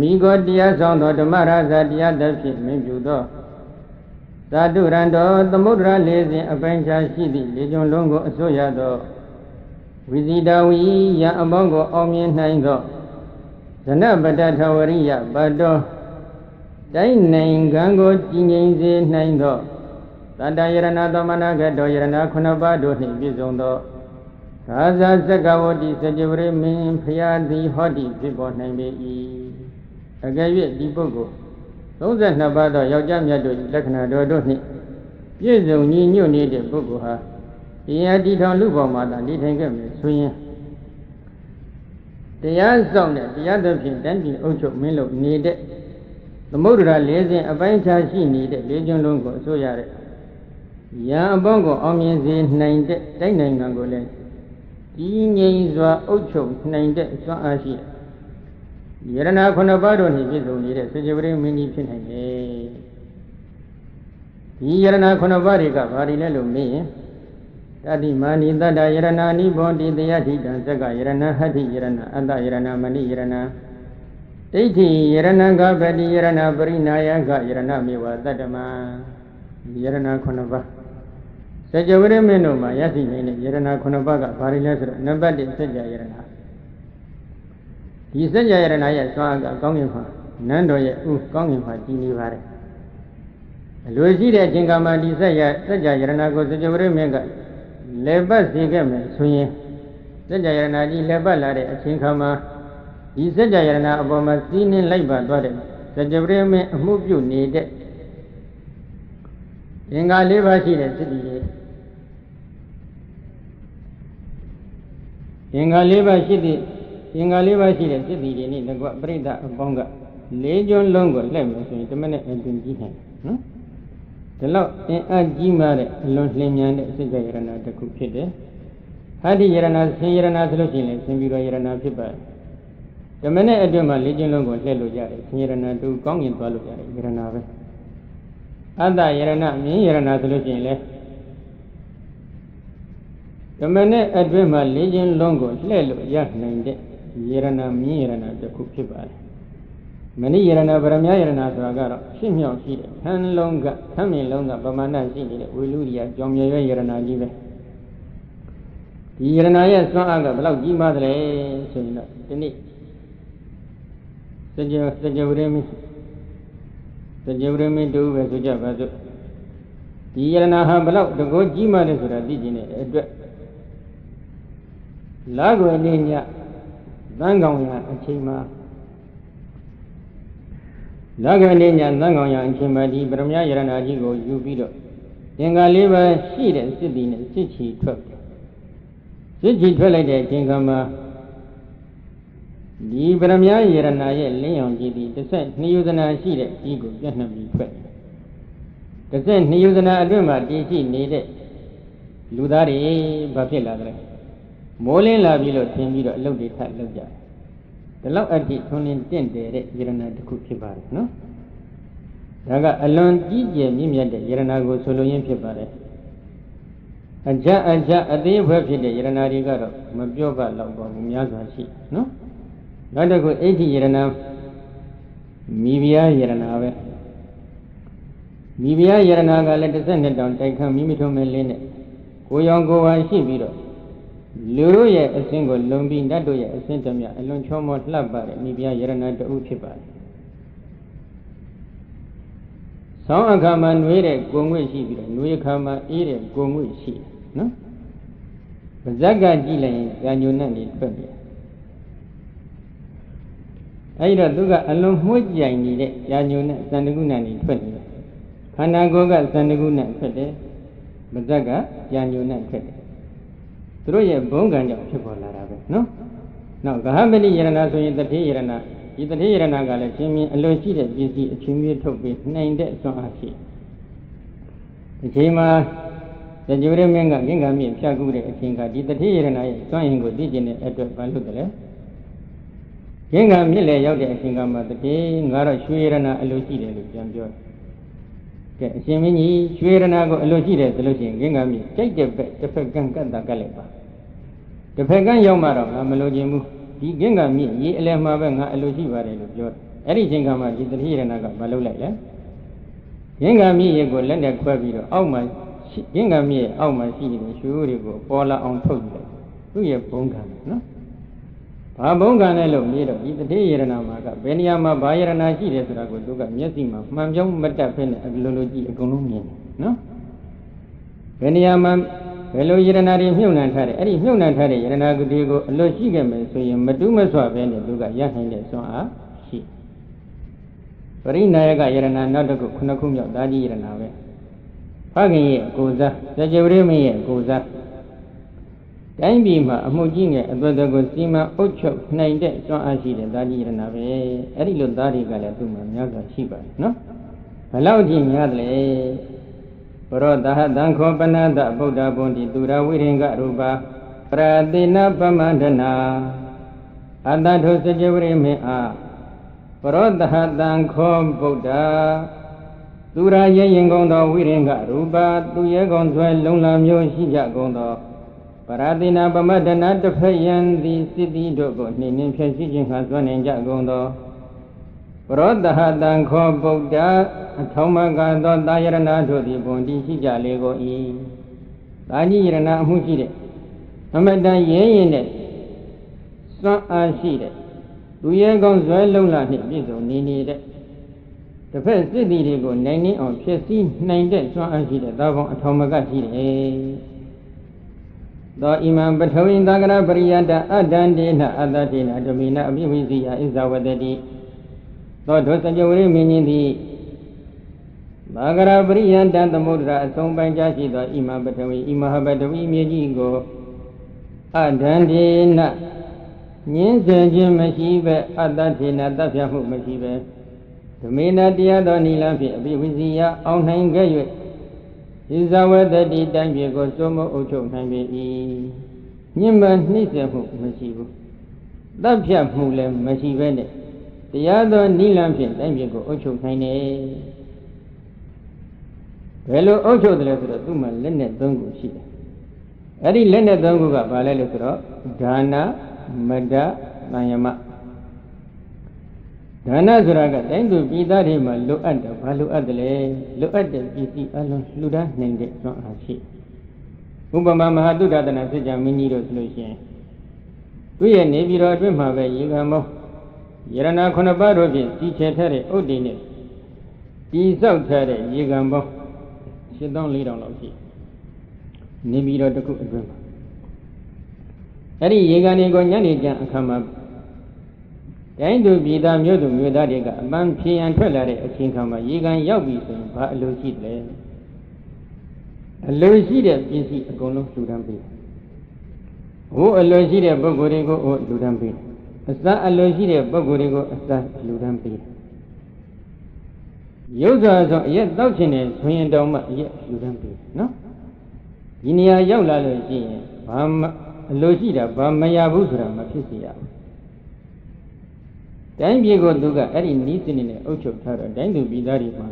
မိကိုတရားဆောင်သောဓမ္မရာဇတရားသက်ဖြင့်မင်းပြုသောသာတုရံတော်သမုဒ္ဒရာလေးစဉ်အပိုင်းခြားရှိသည့်လေကျွန်လုံးကိုအစိုးရသောဝိဇိတဝီယံအပေါင်းကိုအောင်မြင်နိုင်သောဇနပတ္တထဝရိယပတ္တောတိုင်းနိုင်ငံကိုကြည်ငြိမ်စေနိုင်သောတတ္တယရဏသောမနာကတောယရဏခုနှစ်ပါးတို့နှင့်ပြည့်စုံသောသာဇာစက္ကဝတိစကြဝဠမင်းဖရာသည်ဟောတိဖြစ်ပေါ်နိုင်ပေ၏ အကယ်၍ဒီပုဂ္ဂိုလ်32ပါးသောယောက်ျားမြတ်တို့၏လက္ခဏာတော်တို့နှင့်ပြည့်စုံညီညွတ်နေတဲ့ပုဂ္ဂိုလ်ဟာတရားတည်ထောင်လူပေါ်မှာသာနေထိုင်ခဲ့မယ်ဆိုရင်တရားဆောင်တဲ့တရားသဖြင့်တန်တီအုပ်ချုပ်မင်းလို့နေတဲ့သမုဒ္ဒရာ၄စဉ်အပိုင်းခြားရှိနေတဲ့လေးကျွန်းလုံးကိုအစိုးရတဲ့ရံအပေါင်းကိုအောင်မြင်စေနိုင်တဲ့တိုင်းနိုင်ငံကိုလည်းကြီးငြိမ်စွာအုပ်ချုပ်နိုင်တဲ့အစွမ်းအားရှိတဲ့ယ ရဏခုနှစ်ပါးတို့နှင့်ပြည့်စုံနေတဲ့စေကြဝဠမင်းကြီးဖြစ်နိုင်တယ်ဒီယရဏခုနှစ်ပါးတွေကဘာတွေလဲလို့မေးရင်တတိမာနိတတ္တယရဏနိဘောတိတယတိတံသက်ကယရဏဟတ္တိယရဏအတ္တယရဏမဏိယရဏဒိဋ္ဌိယရဏကပတိယရဏပရိနာယကယရဏမေဝတတ္တမယရဏခုနှစ်ပါးစကြဝဠမင်းတို့မှာယသိနေတဲ့ယရဏခုနှစ်ပါးကဘာတွေလဲဆိုတော့နံပါတ်1စကြယရဏ ဒီစကြယရဏရဲ့စွမ်းအကကောင်းကင်မှာနန်းတော်ရဲ့ဥကောင်းကင်မှာတည်နေပါတယ်အလိုရှိတဲ့အချိန်ကမှဒီစကြစကြယရဏကိုစကြဝဠမင်းကလေပတ်စေခဲ့မယ်ဆိုရင်စัจ jaya ယရဏကြီးလေပတ်လာတဲ့အချိန်ခါမှာဒီစัจ jaya ယရဏအပေါ်မှာစီးနှင်းလိုက်ပါသွားတဲ့စัจ java မင်းအမှုပြုနေတဲ့အင်္ဂါ၄ပါးရှိတဲ့စိတ္တိတွေအင်္ဂါ၄ပါးရှိတဲ့ အင်္ဂါ၄ပါးရှိတဲ့စိတ္တိတွေနဲ့တကွပြိဋ္ဌအပေါင်းကလေးကျွန်းလုံးကိုလှည့်မယ်ဆိုရင်တမနဲ့အတွင်ကြီးနိုင်နော်ဒီလောက်အင်အားကြီးမားတဲ့အလွန်လျင်မြန်တဲ့စိတ်ကြယရဏတစ်ခုဖြစ်တယ်။ဟာဒီယရဏဆင်းယရဏဆိုလို့ရှိရင်လည်းဆင်းပြီးတော့ယရဏဖြစ်ပါတယ်။ဓမ္မနဲ့အတွင်းမှာလေးကျဉ်လုံးကိုလှည့်လို့ရတယ်ဆင်းယရဏတူကောင်းကျင်သွားလို့ရတယ်ယရဏပဲ။အတ္တယရဏမြင်းယရဏဆိုလို့ရှိရင်လည်းဓမ္မနဲ့အတွင်းမှာလေးကျဉ်လုံးကိုလှည့်လို့ရနိုင်တဲ့ ယရဏမြင်းယရဏတစ်ခုဖြစ်ပါတယ်မဏိယရဏဗရမယရဏဆိုတာကတော့ရှင်းမြောက်ရှိတယ်ခန်းလုံးကခန်းမြင်လုံးကပမာဏရှိနေတဲ့ဝိလူရိယကြောင်မြဲရွယ်ယရဏကြီးပဲဒီယရဏရဲ့စွမ်းအားကဘယ်လောက်ကြီးမားသလဲဆိုရင်တော့ဒီနေ့စကြစကြဝဠမင်းစကြဝဠမင်းတူပဲဆိုကြပါစို့ဒီယရဏဟာဘယ်လောက်တကောကြီးမားလဲဆိုတာသိကျင်တဲ့အတွက်လာကွယ်လေးည သံကောင်ရအချိန်မှာလက္ခဏိညာသံကောင်ရအရှင်မတိပရမယယရဏကြီးကိုယူပြီးတော့သင်္ကာလေးပါးရှိတဲ့စစ်တီနဲ့စစ်ချီထွက်စစ်ချီထွက်လိုက်တဲ့အချိန်ကမှဒီပရမယယရဏရဲ့လင်းအောင်ကြည့်ပြီးတစ်ဆက်နှစ်ယူဇနာရှိတဲ့ကြီးကိုပြတ်နှံ့ပြီးထွက်တစ်ဆက်နှစ်ယူဇနာအတွင်းမှာတည်ရှိနေတဲ့လူသားတွေဘာဖြစ်လာကြလဲ မိုးလင်းလာပြီလို့ထင်ပြီးတော့အလုပ်တွေထပ်လုပ်ကြတယ်ဒီလောက်အထိထွန်းလင်းတင့်တယ်တဲ့ယရဏတစ်ခုဖြစ်ပါတယ်နော်ဒါကအလွန်ကြီးကျယ်မြင့်မြတ်တဲ့ယရဏကိုဆိုလိုရင်းဖြစ်ပါတယ်အကြအကြအသေးဘွယ်ဖြစ်တဲ့ယရဏတွေကတော့မပြောပါတော့ပါဘူးများစွာရှိနော်နောက်တစ်ခုအဋ္ဌိယရဏမိဖုရားယရဏပဲမိဖုရားယရဏကလည်းတစ်ဆက်နှစ်တောင်တိုက်ခန့်မိမိထုံးမဲ့လင်းနဲ့ကိုရောင်ကိုဝါရှိပြီးတော့ လူတို့ရဲ့အစင်းကိုလုံပြီးနတ်တို့ရဲ့အစင်းတည်းမြအလွန်ချောမောလှပတဲ့မိဖုရားယရဏတဦးဖြစ်ပါတယ်။ဆောင်းအခါမှာနှွေးတဲ့ကိုငွေ့ရှိပြီးတော့နှွေးအခါမှာအေးတဲ့ကိုငွေ့ရှိတယ်နော်။ပါဇက်ကကြည့်လိုက်ရင်ကြာညုံနဲ့နေထွက်တယ်။အဲဒီတော့သူကအလွန်မှုကြိုင်နေတဲ့ကြာညုံနဲ့စန္ဒကုနဲ့နေထွက်နေတယ်။ခန္ဓာကိုယ်ကစန္ဒကုနဲ့ထွက်တယ်။ပါဇက်ကကြာညုံနဲ့ထွက်တယ် သူတို့ရဲ့ဘုံကံကြောင့်ဖြစ်ပေါ်လာတာပဲနော်နောက်ဂဟမတိယရဏဆိုရင်တတိယရဏဒီတတိယရဏကလည်းရှင်မြင်အလိုရှိတဲ့ပစ္စည်းအချင်းချင်းထုတ်ပြီးနိုင်တဲ့အစွမ်းအားရှိဒီချိန်မှာဇကြုရမင်းကငင်္ဂမြင့်ဖြတ်ကူးတဲ့အချိန်ကဒီတတိယရဏရဲ့စွမ်းရင်ကိုသိကျင်တဲ့အတွက်ဘာလို့တလဲငင်္ဂမြင့်လေရောက်တဲ့အချိန်ကမှတတိငါတော့ရွှေရဏအလိုရှိတယ်လို့ပြန်ပြောတယ် ကဲအရှင်မင်းကြီးရွှေရဏကိုအလိုရှိတယ်ဆိုလို့ရှိရင်ငင်္ဂမြင့်ကြိုက်တဲ့ဘက်တစ်ဖက်ကန့်ကတ်တာကတ်လိုက်ပါတစ်ဖက်ကန်းရောက်မှတော့ငါမလိုချင်ဘူးဒီကင်းကမြင့်ရေးအလဲမှာပဲငါအလိုရှိပါတယ်လို့ပြောတယ်အဲ့ဒီချိန်ကမှဒီတတိယရဏကမလုပ်လိုက်လေရင်းကမြည့်ရဲ့ကိုလက်နဲ့ခွဲပြီးတော့အောက်မှာရှိရင်းကမြည့်ရဲ့အောက်မှာရှိနေတဲ့ရွှေတွေကိုပေါ်လာအောင်ထုတ်ကြည့်လိုက်သူ့ရဲ့ဘုံကံနော် ဘာဘုံကံလဲလို့မြည်တော့ဒီတတိယရဏမှာကဘယ်နေရာမှာဘာယရဏရှိတယ်ဆိုတာကိုသူကမျက်စိမှာမှန်ပြောင်းမတက်ဖ ೇನೆ အလိုလိုကြည့်အကုန်လုံးမြင်တယ်နော်ဘယ်နေရာမှာဘယ်လိုယရဏတွေမြုပ်နှံထားတယ်အဲ့ဒီမြုပ်နှံထားတဲ့ယရဏဂတိကိုအလိုရှိခဲ့မယ်ဆိုရင်မတူးမဆွပဲနဲ့သူကရနိုင်တဲ့စွမ်းအားရှိပရိနာယကယရဏနောက်တစ်ခုခုနှစ်ခုမြောက်ဒါကြီးယရဏပဲဖခင်ရဲ့ကိုစားစကြဝဠာမင်းရဲ့ကိုစား တိုင်းပြည်မှာအမှုကြီးငယ်အသွက်သွက်ကိုစီမံအုပ်ချုပ်နိုင်တဲ့စွမ်းအားရှိတဲ့ဒါကြီးရဏပဲအဲ့ဒီလိုသားတွေကလည်းသူ့မှာများစွာရှိပါတယ်နော်ဘယ်လောက်ကြည့်များတယ်လဲဘရောတဟတံခောပနတဗုဒ္ဓဘုံတိသူရဝိရင်ကရူပါပရတိနာပမန္တနာအတ္တထုစကြဝဠာမင်းအားဘရောတဟတံခောဗုဒ္ဓသူရရဲ့ရင်ကုန်သောဝိရင်ကရူပါသူရဲ့ကုန်ဆွဲလုံလမျိုးရှိကြကုန်သော ပရတိနာပမတ္တနာတဖယံသည်စိတ္တိတို့ကိုနှိမ့်နှင်းဖြည့်ရှိခြင်းဟာသွမ်းနိုင်ကြကုန်သောပရောတဟတံခောဗုဒ္ဓအထောမကသောတာယရဏတို့သည်ဘုံတိရှိကြလေကုန်၏တာကြီးယရဏအမှုရှိတဲ့အမတန်ရဲရင်တဲ့စွမ်းအားရှိတဲ့သူရဲကောင်းဇွဲလုံးလာနှင့်ပြည့်စုံနေနေတဲ့တစ်ဖက်စစ်တီတွေကိုနိုင်နှင်းအောင်ဖြစ်စည်းနိုင်တဲ့စွမ်းအားရှိတဲ့သာဘောင်အထောမကရှိတယ် သောဣမံပထဝီသကရပရိယတအတ္တန္တေနအတ္တတေနဓမိနအပိဝိစီယဣဇဝတတိသောဒုစကြဝဠာမင်းကြီးသည်မာဂရပရိယတသမုဒ္ဒရာအဆုံးပိုင်းကြရှိသောဣမံပထဝီဣမဟပထဝီမြေကြီးကိုအတ္တန္တေနညင်းဆင်ခြင်းမရှိပဲအတ္တထေနတတ်ဖြတ်မှုမရှိပဲဓမေနတရားတော်နိလန်းဖြင့်အပိဝိစီယအောင်နိုင်ခဲ့၍ ဣဇဝတတိတိုင်းပြည်ကိုစိုးမိုးအုပ်ချုပ်နိုင်ပေ၏ညှဉ်းပန်းနှိမ့်ဆက်မှုမရှိဘူးတပ်ဖြတ်မှုလည်းမရှိပဲနဲ့တရားတော်နိလန်းဖြင့်တိုင်းပြည်ကိုအုပ်ချုပ်နိုင်တယ်ဘယ်လိုအုပ်ချုပ်တယ်လဲဆိုတော့သူ့မှာလက်နဲ့သုံးခုရှိတယ်အဲ့ဒီလက်နဲ့သုံးခုကဘာလဲလို့ဆိုတော့ဒါနမဒ္ဒတန်ယမ ဒါနဆိုတာကတိုင်းသူပြည်သားတွေမှာလိုအပ်တယ်ဘာလိုအပ်တယ်လဲလိုအပ်တဲ့ပစ္စည်းအလုံးလှူဒါန်းနိုင်တဲ့စွမ်းအားရှိဥပမာမဟာတုဒ္ဒတနာစစ်ကြမင်းကြီးတို့ဆိုလို့ရှိရင်သူ့ရဲ့နေပြည်တော်အတွင်းမှာပဲရေကမောယရနာခုနှစ်ပါးတို့ဖြင့်ကြီးချဲထားတဲ့ဥဒိနဲ့တီဆောက်ထားတဲ့ရေကံပေါင်း7400လောက်ရှိနေပြည်တော်တစ်ခုအတွင်းမှာအဲ့ဒီရေကန်တွေကိုညနေကျန်အခါမှာ တိုင်းသူပြည်သားမြို့သူမြို့သားတွေကအပန်းဖြေရန်ထွက်လာတဲ့အချိန်ခါမှာရေကန်ရောက်ပြီဆိုရင်ဘာအလိုရှိတယ်အလိုရှိတဲ့ပစ္စည်းအကုန်လုံးလှူဒန်းပေးတယ်ဟိုအလိုရှိတဲ့ပုဂ္ဂိုလ်တွေကိုဟိုလှူဒန်းပေးတယ်အစအလိုရှိတဲ့ပုဂ္ဂိုလ်တွေကိုအစလှူဒန်းပေးတယ်ရုပ်စွာဆိုအရက်တောက်ချင်တယ်ဆိုရင်တောင်မှအရက်လှူဒန်းပေးတယ်နော်ဒီနေရာရောက်လာလို့ရှိရင်ဘာမှအလိုရှိတာဘာမရဘူးဆိုတာမဖြစ်စေရဘူး တိုင်းပြည်ကိုသူကအဲ့ဒီနီးစနစ်နဲ့အုပ်ချုပ်ထားတော့တိုင်းသူပြည်သားတွေမှာ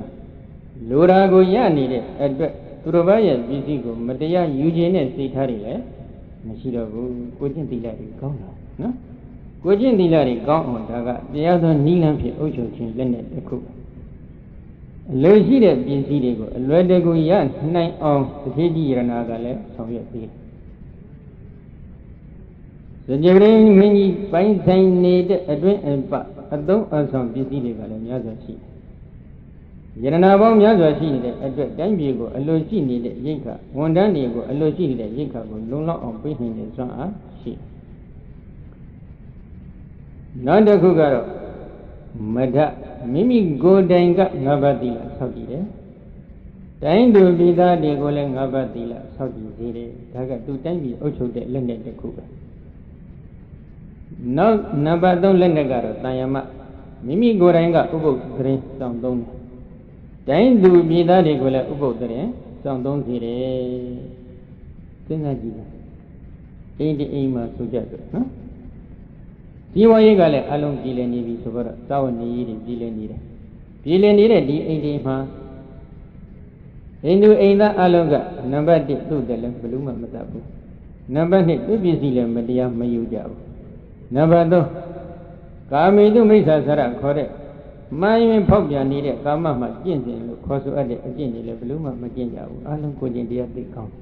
လိုရာကိုရနေတဲ့အတွက်သူတို့ဘာရဲ့ပစ္စည်းကိုမတရားယူခြင်းနဲ့စိတ်ထားတွေလည်းမရှိတော့ဘူးကိုကျင့်သီလတွေကောင်းတာနော်ကိုကျင့်သီလတွေကောင်းအောင်ဒါကတရားသောနိလန်းဖြင့်အုပ်ချုပ်ခြင်းလက်နဲ့တစ်ခုအလိုရှိတဲ့ပစ္စည်းတွေကိုအလွယ်တကူရနိုင်အောင်တစ်ခေကြီးရဏကလည်းဆောင်ရွက်ပေးတယ် စကြဝဠာမင်းကြီးပိုင်းဆိုင်နေတဲ့အတွင်းအပအသုံးအဆောင်ပစ္စည်းတွေကလည်းများစွာရှိတယ်ယရနာပေါင်းများစွာရှိနေတဲ့အတွက်တိုင်းပြည်ကိုအလိုရှိနေတဲ့ရိတ်ခဝန်တန်းတွေကိုအလိုရှိနေတဲ့ရိတ်ခကိုလုံလောက်အောင်ပေးနိုင်တဲ့စွမ်းအားရှိနောက်တစ်ခုကတော့မဒမိမိကိုယ်တိုင်ကငါးပါးသီလဆောက်တည်တယ်တိုင်းသူပြည်သားတွေကိုလည်းငါးပါးသီလဆောက်တည်စေတယ်ဒါကသူတိုင်းပြည်အုပ်ချုပ်တဲ့လက်နဲ့တစ်ခုပဲ နောက်နံပါတ်3လက်နဲ့ကတော့တန်ယမမိမိကိုယ်တိုင်ကဥပုပ်သတင်းစောင့်သုံးတယ်။တိုင်းသူပြည်သားတွေကိုလည်းဥပုပ်သတင်းစောင့်သုံးစီတယ်။စဉ်းစားကြည့်ပါ။အိမ်ဒီအိမ်မှာဆိုကြတယ်နော်။ဒီဝရေးကလည်းအလုံးကြည်လည်နေပြီဆိုတော့သာဝနေကြီးတွေကြည်လည်နေတယ်။ကြည်လည်နေတဲ့ဒီအိမ်ဒီမှာဟိန္ဒူအိမ်သားအလုံးကနံပါတ်1သူ့တယ်လည်းဘယ်လို့မှမတတ်ဘူး။နံပါတ်2သူ့ပစ္စည်းလည်းမတရားမယူကြဘူး။ နံပါတ်3ကာမေတုမိစ္ဆာဆရခေါ်တဲ့မှန်ရင်ဖောက်ပြန်နေတဲ့ကာမမှကျင့်စဉ်လို့ခေါ်ဆိုအပ်တဲ့အကျင့်တွေလည်းဘယ်လို့မှမကျင့်ကြဘူးအလုံးကိုကျင့်တရားသိကောင်း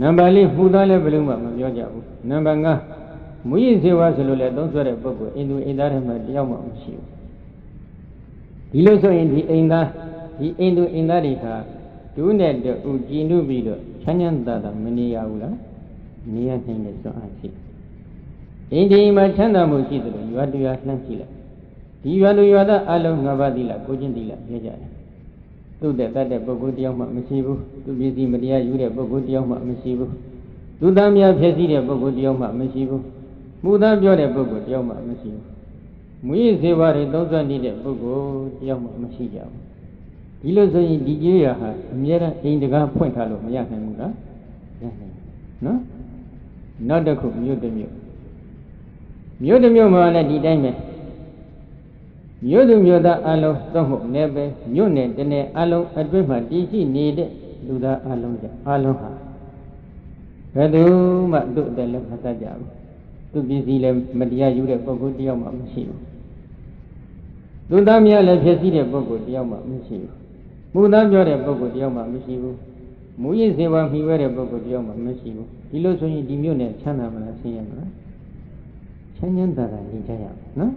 နံပါတ်လေးပူသားလည်းဘယ်လို့မှမပြောကြဘူးနံပါတ်5မူရည်စေဝါဆိုလို့လည်းသုံးဆွဲတဲ့ပုဂ္ဂိုလ်အိန္ဒူအိန္ဒာထဲမှာတယောက်မှမရှိဘူးဒီလိုဆိုရင်ဒီအိန္ဒာဒီအိန္ဒူအိန္ဒာတွေခါဒုနဲ့တူကြည်နုပြီးတော့ချမ်းချမ်းသာသာမနေရဘူးလားနေရနိုင်တဲ့စွမ်းအားရှိအိန္ဒိမှာချမ်းသာမှုရှိတယ်လို့ရွာတူရွာလှမ်းကြည့်လိုက်ဒီရွာလူရွာသားအလုံး၅ပါးသီလကိုချင်းသီလပြောကြတယ်သူ့တဲ့တတ်တဲ့ပုဂ္ဂိုလ်တယောက်မှမရှိဘူးသူပစ္စည်းမတရားယူတဲ့ပုဂ္ဂိုလ်တယောက်မှမရှိဘူးသူသားများဖြစ်စည်းတဲ့ပုဂ္ဂိုလ်တယောက်မှမရှိဘူးမှုသားပြောတဲ့ပုဂ္ဂိုလ်တယောက်မှမရှိဘူးမူရည်စေဝါတွေသုံးဆွနေတဲ့ပုဂ္ဂိုလ်တယောက်မှမရှိကြဘူးဒီလိုဆိုရင်ဒီကျေးရဟာအမြဲတမ်းအိမ်တကားဖွင့်ထားလို့မရနိုင်ဘူးလားရနိုင်နော်နောက်တစ်ခုမြို့တစ်မြို့ မြို့တစ်မြို့မှာလည်းဒီတိုင်းပဲမြို့သူမြို့သားအလုံးသုံးဖို့နေပဲမြို့နယ်တနယ်အလုံးအတွင်းမှာတည်ရှိနေတဲ့လူသားအလုံးကြအလုံးဟာဘယ်သူမှသူ့အသက်လည်းမတတ်ကြဘူးသူပစ္စည်းလည်းမတရားယူတဲ့ပုဂ္ဂိုလ်တယောက်မှမရှိဘူးသူသားများလည်းဖြစ်စည်းတဲ့ပုဂ္ဂိုလ်တယောက်မှမရှိဘူးမူသားပြောတဲ့ပုဂ္ဂိုလ်တယောက်မှမရှိဘူးမူရည်စေဝါမှီဝဲတဲ့ပုဂ္ဂိုလ်တယောက်မှမရှိဘူးဒီလိုဆိုရင်ဒီမြို့နယ်ချမ်းသာမလားဆင်းရဲမလား ချမ်းချမ်းသာသာနေကြရအောင်နော်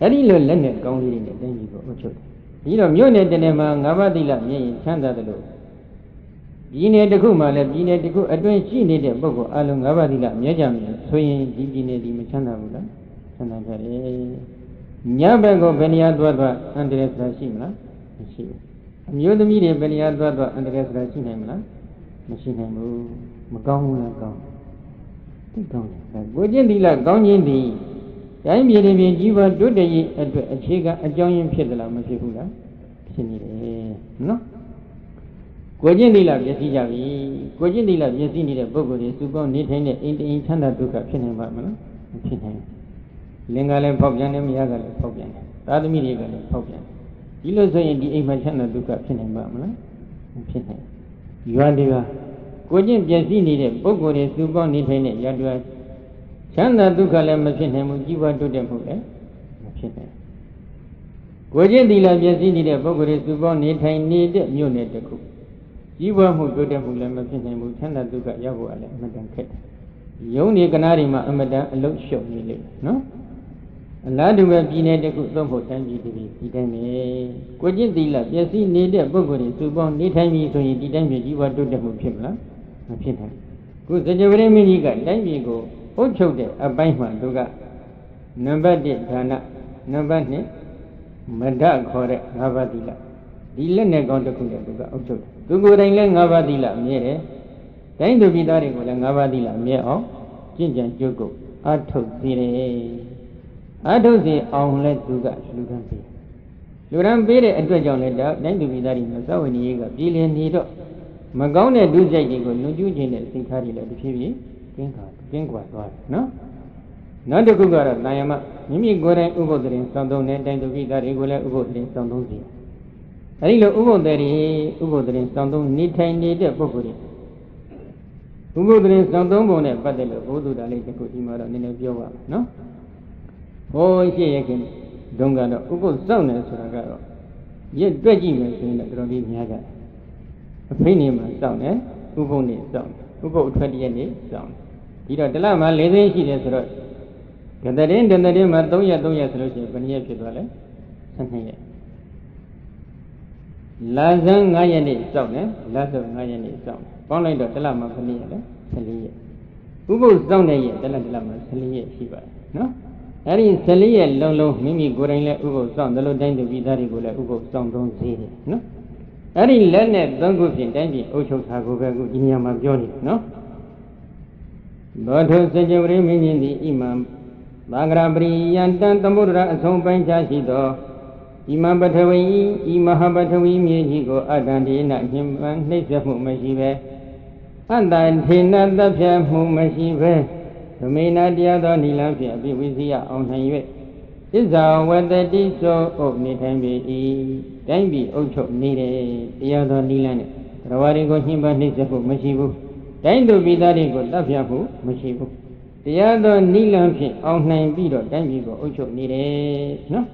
အဲ့ဒီလိုလက်နဲ့ကောင်းလေးတွေနဲ့တိုင်းပြည်ကိုအုပ်ချုပ်တယ်ပြီးတော့မြို့နယ်တနယ်မှာငါးပါးသီလမြင်ရင်ချမ်းသာတယ်လို့ပြည်နယ်တစ်ခုမှလည်းပြည်နယ်တစ်ခုအတွင်းရှိနေတဲ့ပုဂ္ဂိုလ်အလုံးငါးပါးသီလမြဲကြမယ်ဆိုရင်ဒီပြည်နယ်ဒီမချမ်းသာဘူးလားချမ်းသာကြတယ်ညဘက်ကိုဘယ်နေရာသွားသွားအန္တရာယ်ဆိုတာရှိမလားမရှိဘူးအမျိုးသမီးတွေဘယ်နေရာသွားသွားအန္တရာယ်ဆိုတာရှိနိုင်မလားမရှိနိုင်ဘူးမကောင်းဘူးလားကောင်း သိကောင်းတယ်ကိုကျင့်သီလကောင်းခြင်းသည်တိုင်းပြည်တွေပြင်ကြီးပွားတိုးတက်ရေးအတွက်အခြေခံအကြောင်းရင်းဖြစ်သလားမဖြစ်ဘူးလားဖြစ်နေတယ်နော်ကိုကျင့်သီလပြည့်စည်ကြပြီကိုကျင့်သီလပြည့်စည်နေတဲ့ပုဂ္ဂိုလ်တွေစုပေါင်းနေထိုင်တဲ့အိမ်တအိမ်ချမ်းသာဒုက္ခဖြစ်နိုင်ပါမလားမဖြစ်နိုင်ဘူးလင်္ကာလည်းဖောက်ပြန်တယ်မယားကလည်းဖောက်ပြန်တယ်သာသမီတွေကလည်းဖောက်ပြန်တယ်ဒီလိုဆိုရင်ဒီအိမ်မှာချမ်းသာဒုက္ခဖြစ်နိုင်ပါမလားမဖြစ်နိုင်ရွာတွေက ကိုကျင့်ပြည့်စည်နေတဲ့ပုဂ္ဂိုလ်တွေစုပေါင်းနေထိုင်တဲ့ရွာတွေချမ်းသာဒုက္ခလည်းမဖြစ်နိုင်ဘူးကြီးပွားတိုးတက်မှုလည်းမဖြစ်နိုင်ကိုကျင့်သီလပြည့်စည်နေတဲ့ပုဂ္ဂိုလ်တွေစုပေါင်းနေထိုင်နေတဲ့မြို့နယ်တစ်ခုကြီးပွားမှုတိုးတက်မှုလည်းမဖြစ်နိုင်ဘူးချမ်းသာဒုက္ခရောက်ဖို့လည်းအမှန်တန်ခက်တယ်ယုံဒီကနာတွေမှာအမှန်တန်အလုရှုံနေလိမ့်မယ်နော်အလားတူပဲပြည်နယ်တစ်ခုသုံးဖို့တိုင်းပြည်တစ်ပြည်ဒီတိုင်းပဲကိုကျင့်သီလပြည့်စည်နေတဲ့ပုဂ္ဂိုလ်တွေစုပေါင်းနေထိုင်ပြီဆိုရင်ဒီတိုင်းပြည်ကြီးပွားတိုးတက်မှုဖြစ်မလား မဖြစ်နိုင်ခုစကြဝဠာမင်းကြီးကတိုင်းပြည်ကိုအုပ်ချုပ်တဲ့အပိုင်းမှာသူကနံပါတ်1ဌာနနံပါတ်2မဒခေါ်တဲ့ငါးပါးသီလဒီလက်နဲ့ကောင်းတစ်ခုနဲ့သူကအုပ်ချုပ်တယ်သူကိုယ်တိုင်လည်းငါးပါးသီလအမြဲတယ်တိုင်းသူပြည်သားတွေကိုလည်းငါးပါးသီလအမြဲအောင်ကျင့်ကြံကြိုးကုပ်အထုတ်စေတယ်အထုတ်စေအောင်လဲသူကလူကံပေးလူရန်ပေးတဲ့အတွက်ကြောင့်လည်းတိုင်းသူပြည်သားတွေမစောဝင်ကြီးကပြည်လည်နေတော့ မကောင်းတဲ့ဒုစရိုက်တွေကိုလွန်ကျူးခြင်းနဲ့စိတ်ထားတွေလည်းတစ်ဖြည်းဖြည်းကင်းကွာကင်းကွာသွားတယ်နော်နောက်တစ်ခုကတော့တာယမမိမိကိုယ်တိုင်ဥပုသ္တရင်စောင့်သုံးတဲ့တိုင်းသူပြည်သားတွေကိုလည်းဥပုသ္တရင်စောင့်သုံးစီအဲဒီလိုဥပုသ္တရီဥပုသ္တရင်စောင့်သုံးနေထိုင်နေတဲ့ပုဂ္ဂိုလ်တွေဥပုသ္တရင်စောင့်သုံးပုံနဲ့ပတ်သက်လို့ဘုသူတာလေးတစ်ခုဒီမှာတော့နည်းနည်းပြောပါမယ်နော်ဟိုရှိရခင်ဒုံကတော့ဥပုသ်စောင့်တယ်ဆိုတာကတော့ရစ်တွက်ကြည့်မယ်ဆိုရင်တော့တော်တော်လေးများကြတယ် အဖိနေမှာစောင့်တယ်ဥပုသ်နေစောင့်တယ်ဥပုသ်အထွက်တရက်နေစောင့်တယ်ဒီတော့တလမှာ၄သိန်းရှိတယ်ဆိုတော့ဒတရင်ဒတရင်မှာ3ရက်3ရက်ဆိုလို့ရှိရင်ဘယ်နှစ်ရက်ဖြစ်သွားလဲ12ရက်လာဇန်9ရက်နေ့စောင့်တယ်လာဇန်9ရက်နေ့စောင့်ပေါင်းလိုက်တော့တလမှာဘယ်နှစ်ရက်လဲ14ရက်ဥပုသ်စောင့်တဲ့ရက်တလတလမှာ14ရက်ရှိပါတယ်နော်အဲ့ဒီ14ရက်လုံးလုံးမိမိကိုယ်တိုင်လည်းဥပုသ်စောင့်တယ်လို့တိုင်းသူပြည်သားတွေကိုလည်းဥပုသ်စောင့်သုံးစေတယ်နော် အဲ့ဒီလက်နဲ့သုံးခုဖြင့်တိုင်းပြည်အုပ်ချုပ်တာကိုပဲခုဒီညမှာပြောနေနော်သောထုစကြဝဠာမင်းကြီးသည်ဣမံဘာဂရပရိယံတံသမုဒ္ဒရာအဆုံးပိုင်းခြားရှိသောဣမံပထဝီဤမဟာပထဝီမြေကြီးကိုအတ္တန္တိနညင်ပန်နှိမ့်ဆက်မှုမရှိပဲအတ္တထေနတပ်ဖြတ်မှုမရှိပဲသမေနာတရားသောနိလန်းဖြင့်အပိဝိစီယအောင်နိုင်၍ ဣဇာဝတတိသောဥနေထိုင်ပေ၏တိုင်းပြည်အုပ်ချုပ်နေတယ်တရားသောနိလန်းနဲ့ဘဝတွေကိုညှိပန်းနှိမ့်ဆက်မှုမရှိဘူးတိုင်းသူပြည်သားတွေကိုတတ်ပြဖို့မရှိဘူးတရားသောနိလန်းဖြင့်အောင်နိုင်ပြီးတော့တိုင်းပြည်ကိုအုပ်ချုပ်နေတယ်နော်